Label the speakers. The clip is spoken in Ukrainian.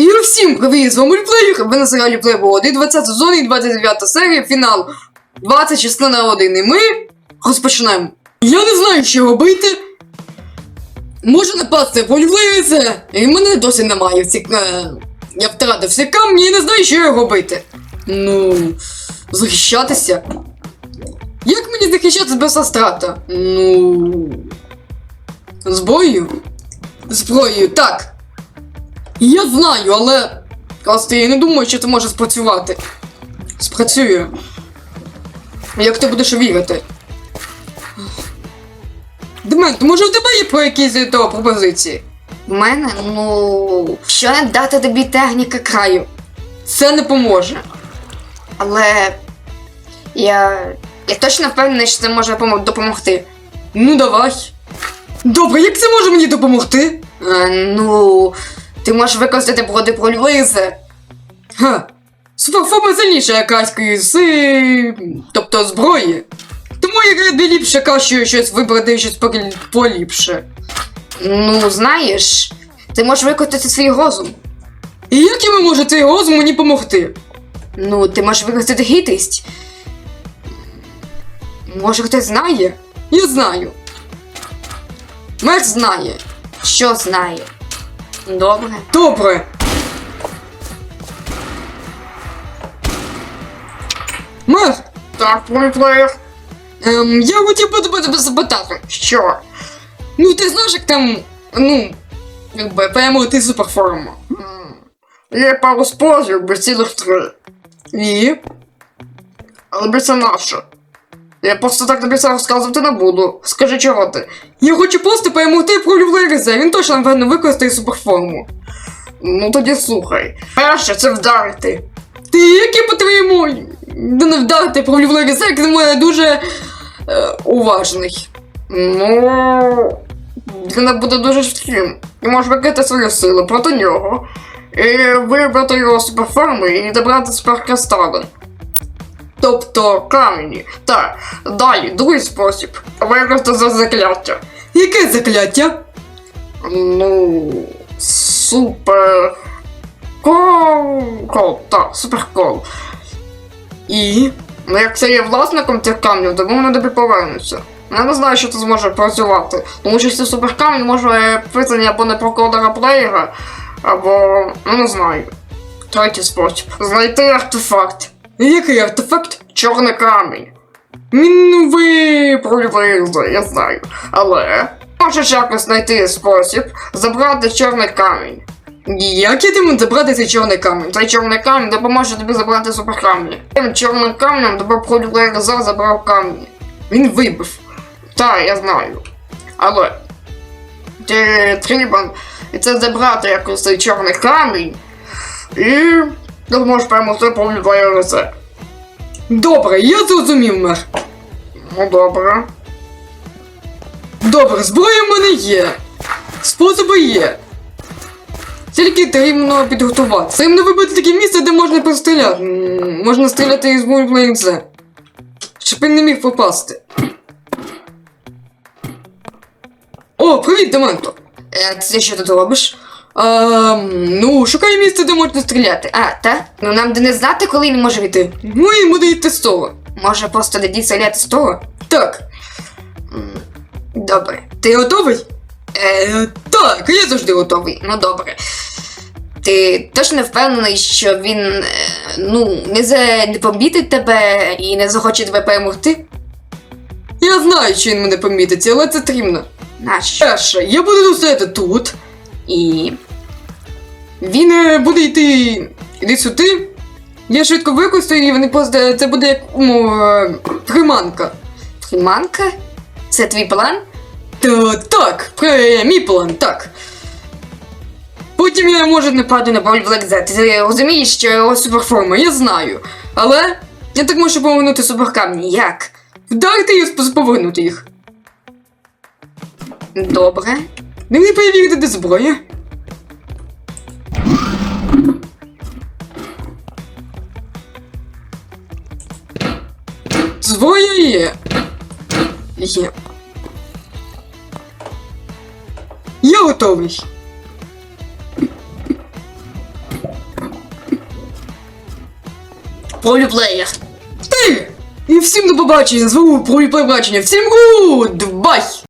Speaker 1: І всім привіт, з вами ви на серіалі Playboy 20 сезон і 29 серія, фінал 20 частина 1. І ми розпочинаємо. Я не знаю, що робити. Можу напасти, полюбляється, і мене досі немає ці... е, Я втратив всі камні і не знаю, що робити. Ну, захищатися. Як мені захищатися без астрата? Ну. Зброєю? Зброєю, так. Я знаю, але. Просто я не думаю, що це може спрацювати. Спрацює. Як ти будеш вірити? Демент, може у тебе є про якісь е, то пропозиції?
Speaker 2: У мене, ну, що не дати тобі техніка краю.
Speaker 1: Це не поможе.
Speaker 2: Але я. Я точно впевнений, що це може помо- допомогти.
Speaker 1: Ну давай. Добре, як це може мені допомогти?
Speaker 2: Е, ну, ти можеш використати проти пролізи.
Speaker 1: Ха. Суперформа сильніша якаської з. тобто зброї. Тому я тобі ліпше краще щось вибрати щось поліпше.
Speaker 2: Ну, знаєш, ти можеш використати свій розум.
Speaker 1: І як йому може цей розум мені допомогти?
Speaker 2: Ну, ти можеш використати хитрість. Може, хтось знає?
Speaker 1: Я знаю. Мер знає.
Speaker 2: Що знає? Добре.
Speaker 1: Добре. Мер,
Speaker 2: Так, мультплеєр.
Speaker 1: ем, я хотів би тебе запитати.
Speaker 2: Що?
Speaker 1: Ну, ти знаєш, як там, ну, якби перемогти суперформу.
Speaker 2: Є пару способів, без цілих три.
Speaker 1: І?
Speaker 2: Але без це наше. Я просто так тобі це розказувати не буду. Скажи, чого ти?
Speaker 1: Я хочу просто перемогти пролюблериза, він точно, напевно, використає суперформу.
Speaker 2: Ну тоді слухай. Перше це вдарити.
Speaker 1: Ти який по-твоєму не вдати пролюблериза, як на мене дуже е, уважний.
Speaker 2: Ну. Він буде дуже швидким. І можеш викрити свою силу проти нього. І вибрати його суперформи і добрати суперкристали.
Speaker 1: Тобто,
Speaker 2: Камені. Так, далі, другий спосіб. Використати за закляття.
Speaker 1: яке закляття?
Speaker 2: Ну. Супер. Кол. Кол, так, суперкол.
Speaker 1: І?
Speaker 2: Ну, як це є власником цих камнів, то вони тобі повернуться. Я не знаю, що це зможе працювати. Тому що ці суперкамінь може прийти або не про кодера плеєра, або. ну не знаю. Третій спосіб. Знайти артефакт.
Speaker 1: Який артефакт?
Speaker 2: Чорний камінь.
Speaker 1: Він ви.
Speaker 2: Я знаю. Але можеш якось знайти спосіб забрати чорний камінь.
Speaker 1: Як я тиму забрати цей чорний камінь?
Speaker 2: Цей чорний камінь допоможе тобі забрати суперкамні. Тим чорним камнем тебе проліза забрав камні.
Speaker 1: Він вибив.
Speaker 2: Так, я знаю. Але ти треба це забрати якось цей чорний камінь. І ти зможеш перемогти повлюбає лице.
Speaker 1: Добре, я зрозумів, мер.
Speaker 2: Ну добре.
Speaker 1: Добре, зброя в мене є. Способи є. Тільки потрібно підготувати. Потрібно вибрати таке місце, де можна постріляти. Можна стріляти із мульплеєнце. Щоб він не міг попасти. О, привіт, Дементо!
Speaker 2: Е, ти що тут робиш?
Speaker 1: Ем, ну, шукай місце, де можна стріляти.
Speaker 2: А, та? Ну нам де не знати, коли він може йти.
Speaker 1: Ну і буде йти з того.
Speaker 2: Може просто тоді стріляти з того?
Speaker 1: Так,
Speaker 2: Добре.
Speaker 1: ти готовий? Е, так, я завжди готовий.
Speaker 2: Готовий. Ну добре. Ти точно впевнений, що він е, ну, не, за... не помітить тебе і не захоче тебе перемогти?
Speaker 1: Я знаю, що він мене помітить, але це трімно.
Speaker 2: Нащо?
Speaker 1: Перше, я буду стояти тут.
Speaker 2: І.
Speaker 1: Він е, буде йти. Іди сюди. Я швидко використаю, і вони просто. Це буде як ну, е, приманка.
Speaker 2: Приманка? Це твій план?
Speaker 1: Та, так, мій план, так. Потім я можу нападу на Бобі Блекзет.
Speaker 2: Ти розумієш, що його
Speaker 1: Суперформа, я знаю. Але я так можу повернути суперкамні.
Speaker 2: як?
Speaker 1: Вдарити і повернути їх.
Speaker 2: Добре.
Speaker 1: Дивний перевірити, де зброя. Зброя є. Є. Я готовий.
Speaker 2: Проліплеєр.
Speaker 1: ты и всем до побачення, зву проліплеєр бачення. Всім гуд! Бай!